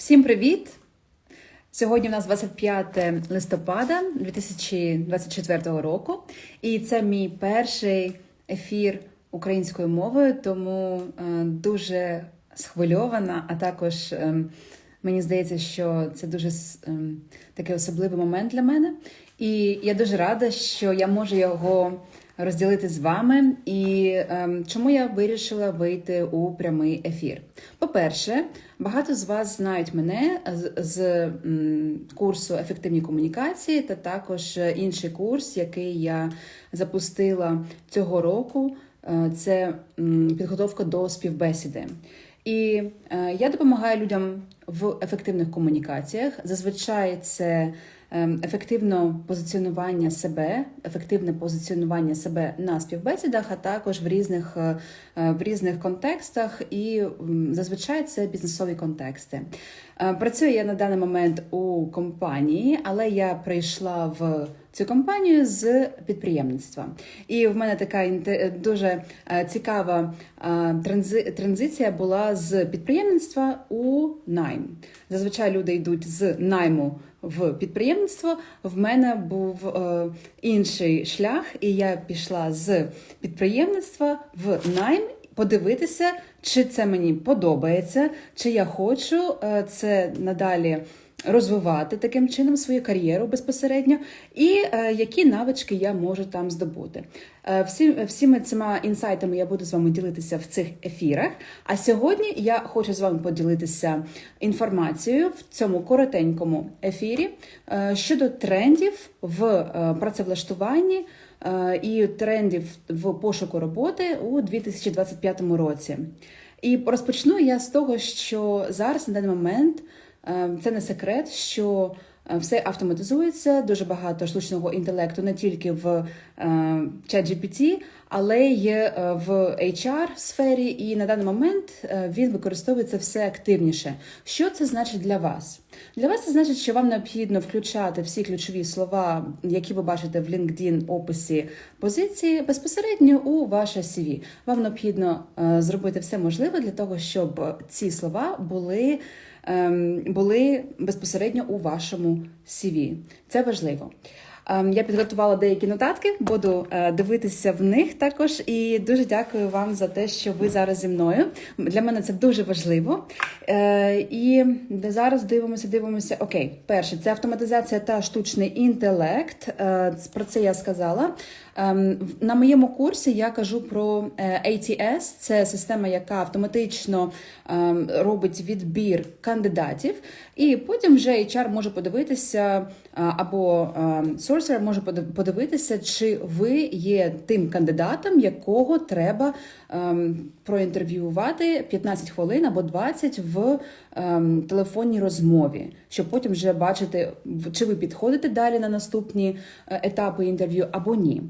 Всім привіт! Сьогодні у нас 25 листопада 2024 року, і це мій перший ефір українською мовою, тому е, дуже схвильована, а також е, мені здається, що це дуже е, такий особливий момент для мене. І я дуже рада, що я можу його розділити з вами. І чому я вирішила вийти у прямий ефір? По-перше, багато з вас знають мене з, курсу ефективні комунікації, та також е, інший курс, який я запустила цього року. Е, Це підготовка до співбесіди. І е, я допомагаю людям в ефективних комунікаціях. Зазвичай це ефективне позиціонування себе, ефективне позиціонування себе на співбесідах, а також в різних, е, е, в різних контекстах, і зазвичай це бізнесові контексти. Е, Працюю я на даний момент у компанії, але я прийшла в цю компанію з підприємництва. І в мене така дуже цікава транзи- транзиція була з підприємництва у найм. Зазвичай люди йдуть з найму в підприємництво. В мене був е, інший шлях, і я пішла з підприємництва в найм. Подивитися, чи це мені подобається, чи я хочу е, це надалі розвивати таким чином свою кар'єру безпосередньо, і е, які навички я можу там здобути. Е, всі, всіми цими інсайтами я буду з вами ділитися в цих ефірах. А сьогодні я хочу з вами поділитися інформацією в цьому коротенькому ефірі е, щодо трендів в працевлаштуванні і трендів в пошуку роботи у 2025 році. І розпочну я з того, що зараз на даний момент це не секрет, що е, все автоматизується, дуже багато штучного інтелекту не тільки в е, ChatGPT, але й е, в HR сфері, і на даний момент е, він використовується все активніше. Що це значить для вас? Для вас це значить, що вам необхідно включати всі ключові слова, які ви бачите в LinkedIn описі позиції, безпосередньо у ваше CV. Вам необхідно е, зробити все можливе для того, щоб ці слова були, були безпосередньо у вашому CV. Це важливо. Ем, Я підготувала деякі нотатки, буду е, дивитися в них також. І дуже дякую вам за те, що ви зараз зі мною. Для мене це дуже важливо. Е, І зараз дивимося, дивимося. Окей, перше, це автоматизація та штучний інтелект. Е, Про це я сказала. Ем, На моєму курсі я кажу про е, ATS. Це система, яка автоматично ем, робить відбір кандидатів, і потім вже HR може подивитися, або ем, sourcer може подивитися, чи ви є тим кандидатом, якого треба ем, проінтерв'ювати 15 хвилин або 20 в ем, телефонній розмові, щоб потім вже бачити, чи ви підходите далі на наступні е, етапи інтерв'ю або ні.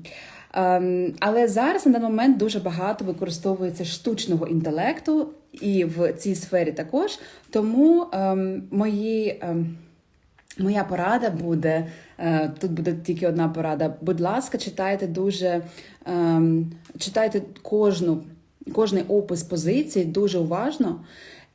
Ем, але зараз на даний момент дуже багато використовується штучного інтелекту і в цій сфері також. Тому ем, мої. Ем, Моя порада буде е, тут буде тільки одна порада. Будь ласка, читайте дуже ем, читайте кожну, кожний опис позиції дуже уважно.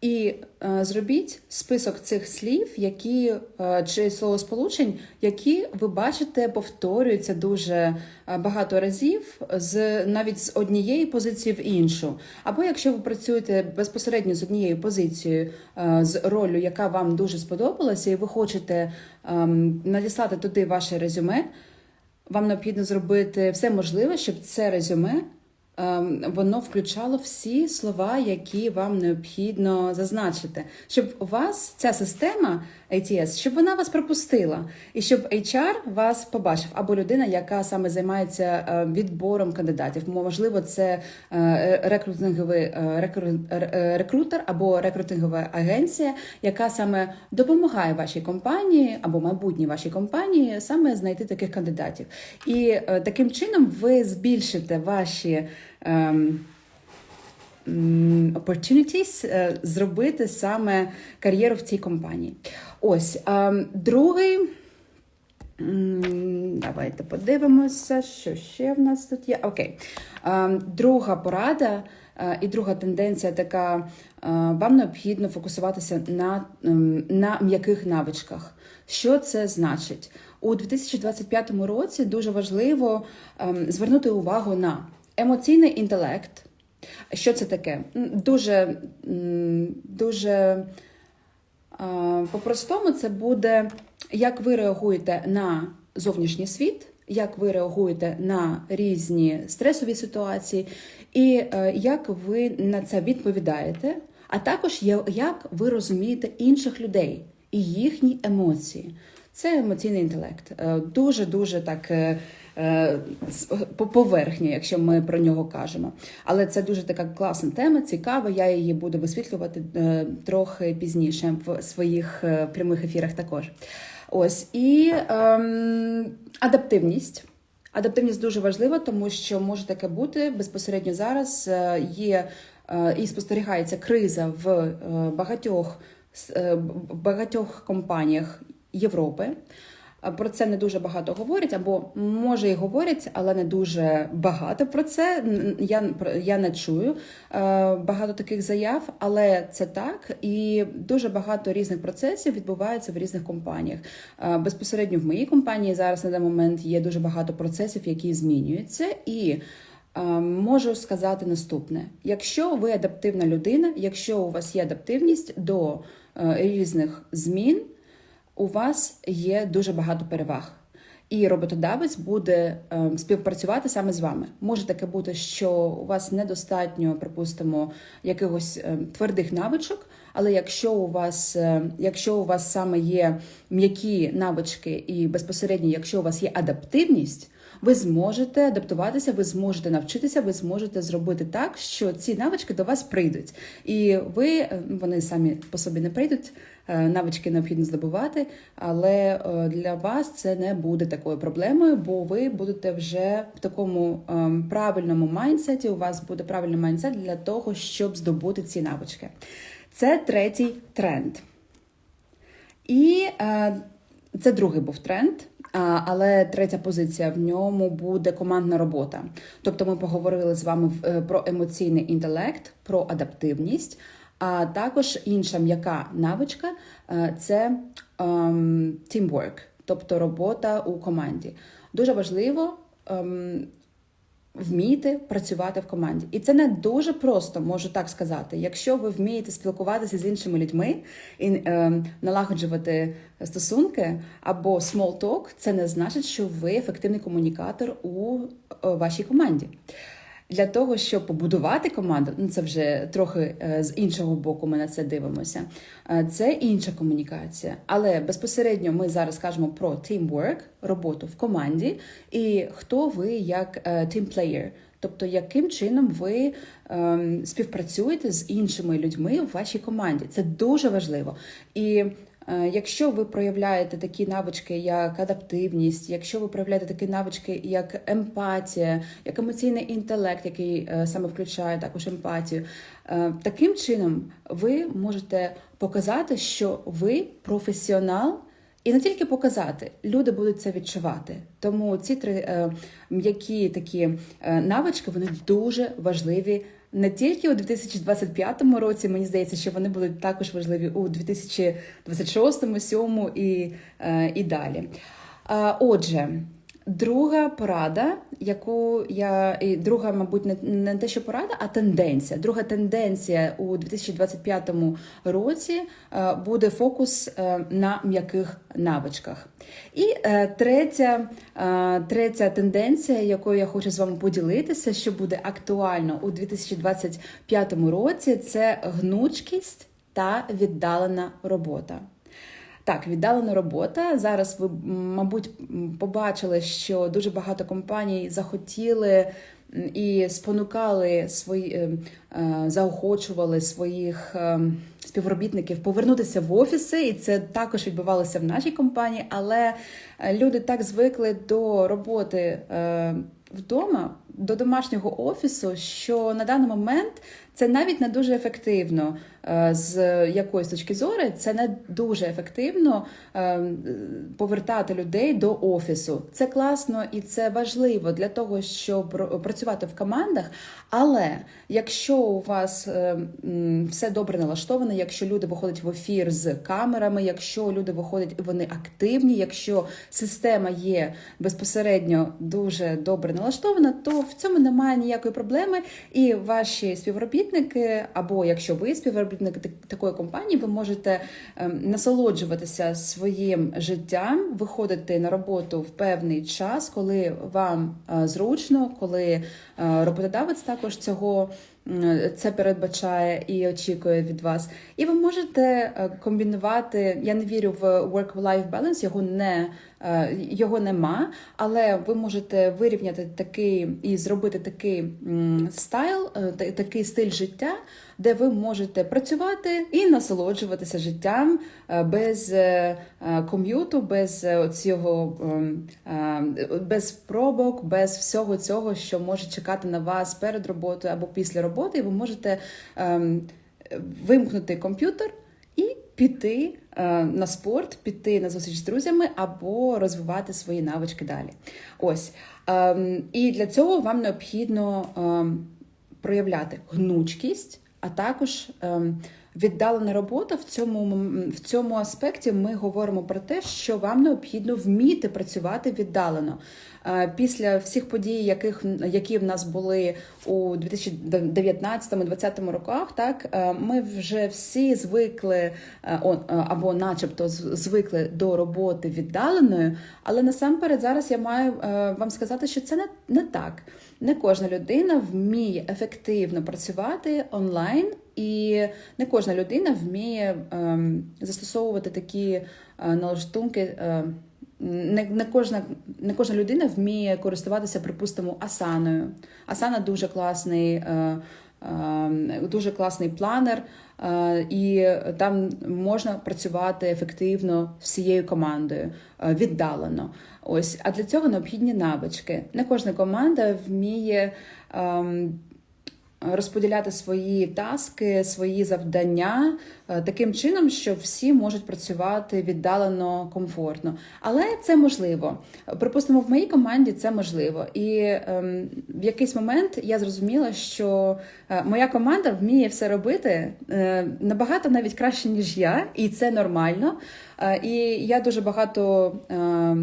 І е, зробіть список цих слів, які е, чи словосполучень, які ви бачите, повторюються дуже е, багато разів, з навіть з однієї позиції в іншу. Або якщо ви працюєте безпосередньо з однією позицією, е, з ролью, яка вам дуже сподобалася, і ви хочете ем, надіслати туди ваше резюме, вам необхідно зробити все можливе, щоб це резюме воно включало всі слова, які вам необхідно зазначити, щоб у вас ця система ATS, щоб вона вас пропустила, і щоб HR вас побачив, або людина, яка саме займається е, відбором кандидатів. Можливо, це е, рекрутинговий е, рекрутер або рекрутингова агенція, яка саме допомагає вашій компанії або майбутній вашій компанії саме знайти таких кандидатів. І таким чином ви збільшите ваші. М, opportunities е, зробити саме кар'єру в цій компанії. Ось ем, другий. Давайте подивимося, що ще в нас тут є. Окей. Ем, Друга порада Е, І друга тенденція така: е, вам необхідно фокусуватися на, на м'яких навичках. Що це значить? У 2025 році дуже важливо звернути увагу на емоційний інтелект. Що це таке? Дуже, дуже по-простому це буде, як ви реагуєте на зовнішній світ, як ви реагуєте на різні стресові ситуації, і е, як ви на це відповідаєте, а також як ви розумієте інших людей і їхні емоції. Це емоційний інтелект. Дуже дуже так е, е, по поверхні, якщо ми про нього кажемо. Але це дуже така класна тема, цікава. Я її буду висвітлювати е, трохи пізніше в своїх е, прямих ефірах також. Ось і ем, адаптивність. Адаптивність дуже важлива, тому що може таке бути безпосередньо зараз. е, Є е, і спостерігається криза в е, багатьох е, в багатьох компаніях Європи. Про це не дуже багато говорять, або може і говорять, але не дуже багато про це. Я, я не чую е, багато таких заяв, але це так. І дуже багато різних процесів відбувається в різних компаніях. Е, Безпосередньо в моїй компанії зараз на даний момент є дуже багато процесів, які змінюються. І е, можу сказати наступне: якщо ви адаптивна людина, якщо у вас є адаптивність до різних змін у вас є дуже багато переваг. І роботодавець буде е, співпрацювати саме з вами. Може таке бути, що у вас недостатньо, припустимо, якихось е, твердих навичок, але якщо у вас, е, якщо у вас саме є м'які навички, і безпосередньо, якщо у вас є адаптивність, ви зможете адаптуватися, ви зможете навчитися, ви зможете зробити так, що ці навички до вас прийдуть, і ви е, вони самі по собі не прийдуть. Е, Навички необхідно здобувати, але е, для вас це не буде такою проблемою, бо ви будете вже в такому ем, правильному майнсеті. У вас буде правильний майнсет для того, щоб здобути ці навички. Це третій тренд. І е, це другий був тренд. Але третя позиція в ньому буде командна робота. Тобто ми поговорили з вами про емоційний інтелект, про адаптивність, а також інша м'яка навичка е, це ем, teamwork, тобто робота у команді. Дуже важливо ем, вміти працювати в команді. І це не дуже просто, можу так сказати. Якщо ви вмієте спілкуватися з іншими людьми і е, налагоджувати стосунки або small talk, це не значить, що ви ефективний комунікатор у е, вашій команді. Для того, щоб побудувати команду, ну це вже трохи е, з іншого боку ми на це дивимося. Е, Це інша комунікація. Але безпосередньо ми зараз кажемо про teamwork, роботу в команді, і хто ви як е, team player. Тобто, яким чином ви ем, співпрацюєте з іншими людьми в вашій команді. Це дуже важливо. І Якщо ви проявляєте такі навички, як адаптивність, якщо ви проявляєте такі навички, як емпатія, як емоційний інтелект, який е, саме включає також емпатію, е, таким чином ви можете показати, що ви професіонал. І не тільки показати, люди будуть це відчувати. Тому ці три е, м'які такі е, навички вони дуже важливі не тільки у 2025 році. Мені здається, що вони будуть також важливі у 2026, 2027 і, е, і далі. Отже. Друга порада, яку я і друга, мабуть, не, не те, що порада, а тенденція. Друга тенденція у 2025 році е, буде фокус е, на м'яких навичках. І е, третя, третя тенденція, якою я хочу з вами поділитися, що буде актуально у 2025 році, це гнучкість та віддалена робота. Так, віддалена робота. Зараз ви, мабуть, побачили, що дуже багато компаній захотіли і спонукали свої, е, е, заохочували своїх е, співробітників повернутися в офіси, і це також відбувалося в нашій компанії. Але люди так звикли до роботи вдома, до домашнього офісу, що на даний момент це навіть не дуже ефективно е, з якоїсь точки зору. Це не дуже ефективно е, повертати людей до офісу. Це класно і це важливо для того, щоб працювати в командах. Але якщо у вас е, все добре налаштовано, якщо люди виходять в ефір з камерами, якщо люди виходять, вони активні, якщо система є безпосередньо дуже добре налаштована, то в цьому немає ніякої проблеми, і ваші співробітники, або якщо ви співробітник такої компанії, ви можете ем, насолоджуватися своїм життям, виходити на роботу в певний час, коли вам е, зручно, коли роботодавець також цього це передбачає і очікує від вас. І ви можете е, комбінувати. Я не вірю в work-life balance, його не е, його нема, але ви можете вирівняти такий і зробити такий стайл, е, такий стиль життя, де ви можете працювати і насолоджуватися життям без ком'юту, без цього без пробок, без всього цього, що може чекати на вас перед роботою або після роботи і ви можете ем, вимкнути комп'ютер і піти е, на спорт, піти на зустріч з друзями або розвивати свої навички далі. Ось. Ем, і для цього вам необхідно ем, проявляти гнучкість, а також. Віддалена робота в цьому в цьому аспекті ми говоримо про те, що вам необхідно вміти працювати віддалено. Після всіх подій, яких які в нас були у 2019-2020 роках, так е, ми вже всі звикли е, е, або, начебто, звикли до роботи віддаленою. Але насамперед зараз я маю вам сказати, що це не, не так. Не кожна людина вміє ефективно працювати онлайн, і не кожна людина вміє ем, застосовувати такі налаштунки. Е, не не, кожна не кожна людина вміє користуватися, припустимо, асаною. Асана дуже класний, е, е, дуже класний планер, е, і там можна працювати ефективно всією командою, е, віддалено. Ось, а для цього необхідні навички. Не кожна команда вміє. Е, розподіляти свої таски, свої завдання е, таким чином, що всі можуть працювати віддалено комфортно. Але це можливо. Припустимо, в моїй команді це можливо. І ем, в якийсь момент я зрозуміла, що е, моя команда вміє все робити е, набагато навіть краще, ніж я, і це нормально. Е, і я дуже багато. Е,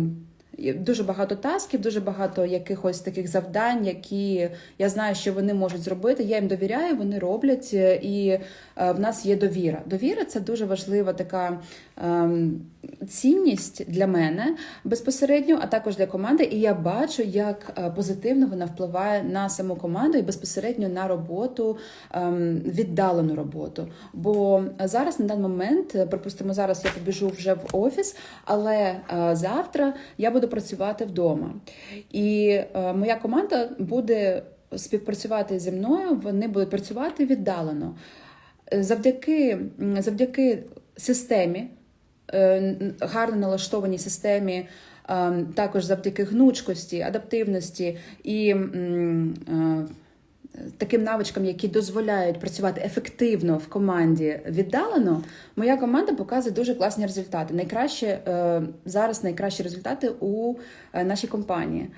Дуже багато тасків, дуже багато якихось таких завдань, які я знаю, що вони можуть зробити. Я їм довіряю, вони роблять, е, і е, в нас є довіра. Довіра це дуже важлива така ем, цінність для мене безпосередньо, а також для команди. І я бачу, як е, позитивно вона впливає на саму команду і безпосередньо на роботу, ем, віддалену роботу. Бо зараз на даний момент, припустимо, зараз я побіжу вже в офіс, але завтра я буду працювати вдома. І е, моя команда буде співпрацювати зі мною, вони будуть працювати віддалено. Завдяки, Завдяки системі, е, гарно налаштованій системі. Е, також завдяки гнучкості, адаптивності і таким навичкам, які дозволяють працювати ефективно в команді віддалено, моя команда показує дуже класні результати. Найкраще е, зараз найкращі результати у е, нашій компанії.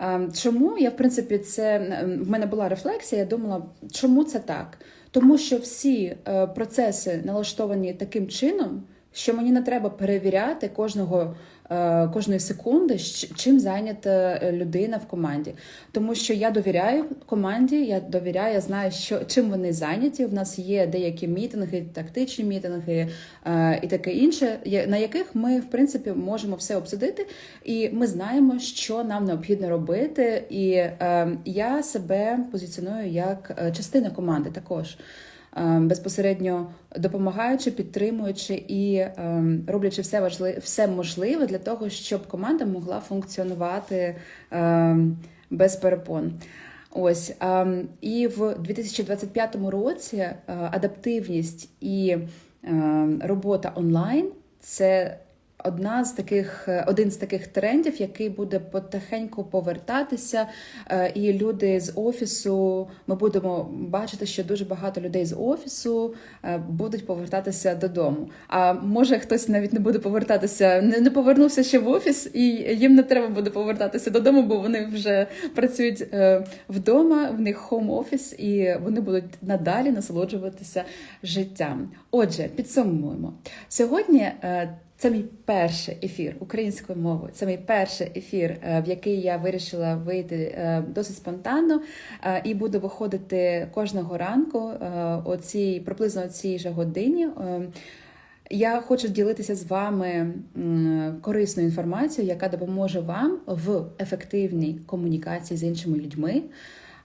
Е, чому я в принципі це в мене була рефлексія? Я думала, чому це так? Тому що всі процеси налаштовані таким чином, що мені не треба перевіряти кожного Е, кожної секунди, чим зайнята е, людина в команді. Тому що я довіряю команді, я довіряю, я знаю, що чим вони зайняті. У нас є деякі мітинги, тактичні мітинги е, і таке інше, на яких ми в принципі можемо все обсудити, і ми знаємо, що нам необхідно робити. І я себе позиціоную як частина команди також. Ем, безпосередньо допомагаючи, підтримуючи і ем, роблячи все важливе, все можливе для того, щоб команда могла функціонувати ем, без перепон. Ось і в 2025 році е, адаптивність і робота онлайн це одна з таких, е, один з таких трендів, який буде потихеньку повертатися, е, і люди з офісу. Ми будемо бачити, що дуже багато людей з офісу е, будуть повертатися додому. А може хтось навіть не буде повертатися, не, повернувся ще в офіс, і їм не треба буде повертатися додому, бо вони вже працюють вдома, в них хом офіс, і вони будуть надалі насолоджуватися життям. Отже, підсумуємо сьогодні. Це мій перший ефір українською мовою. Це мій перший ефір, е, в який я вирішила вийти е, досить спонтанно е, і буду виходити кожного ранку о цій, приблизно о цій же годині. Я хочу ділитися з вами корисною інформацією, яка допоможе вам в ефективній комунікації з іншими людьми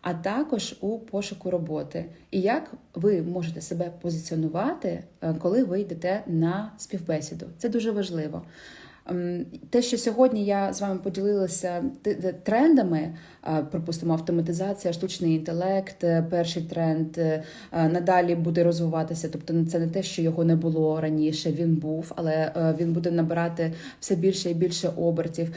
а також у пошуку роботи. І як ви можете себе позиціонувати, е, коли ви йдете на співбесіду. Це дуже важливо. Ем, те, що сьогодні я з вами поділилася трендами, е, припустимо, автоматизація, штучний інтелект, е, перший тренд е, надалі буде розвиватися. Тобто, це не те, що його не було раніше. Він був, але він буде набирати все більше і більше обертів.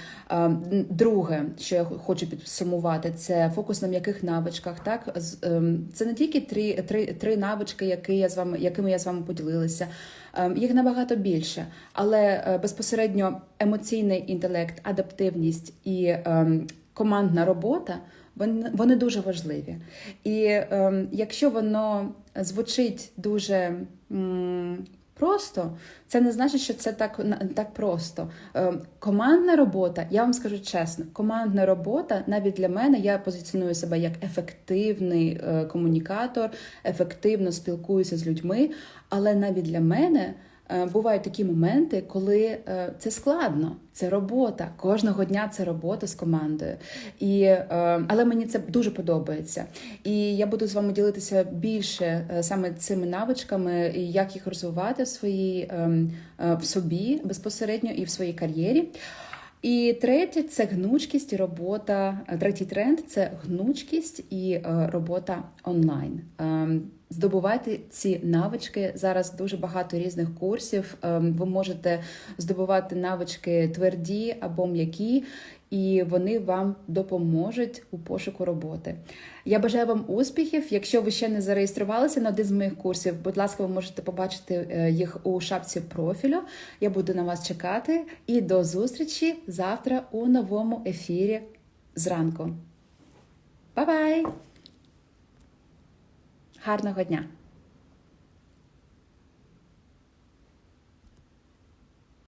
Друге, що я хочу підсумувати, це фокус на м'яких навичках. Так ем, це не тільки три три, три навички, які я з вами, якими я з вами поділилася. Ем, їх набагато більше, але безпосередньо емоційний інтелект, адаптивність і ем, командна робота. Вони дуже важливі. І е, якщо воно звучить дуже м, просто, це не значить, що це так так просто. Е, командна робота, я вам скажу чесно, командна робота навіть для мене я позиціоную себе як ефективний е, комунікатор, ефективно спілкуюся з людьми, але навіть для мене. Е, бувають такі моменти, коли е, це складно, це робота. Кожного дня це робота з командою. І, е, Але мені це дуже подобається. І я буду з вами ділитися більше саме цими навичками, і як їх розвивати в своїй ем, в собі безпосередньо і в своїй кар'єрі. І третє це гнучкість і робота. Третій тренд це гнучкість і робота онлайн. Здобувати ці навички. Зараз дуже багато різних курсів. Ем, ви можете здобувати навички тверді або м'які, і вони вам допоможуть у пошуку роботи. Я бажаю вам успіхів. Якщо ви ще не зареєструвалися на один з моїх курсів, будь ласка, ви можете побачити е, їх у шапці профілю. Я буду на вас чекати. І до зустрічі завтра у новому ефірі зранку. Па-бай! Гарного дня!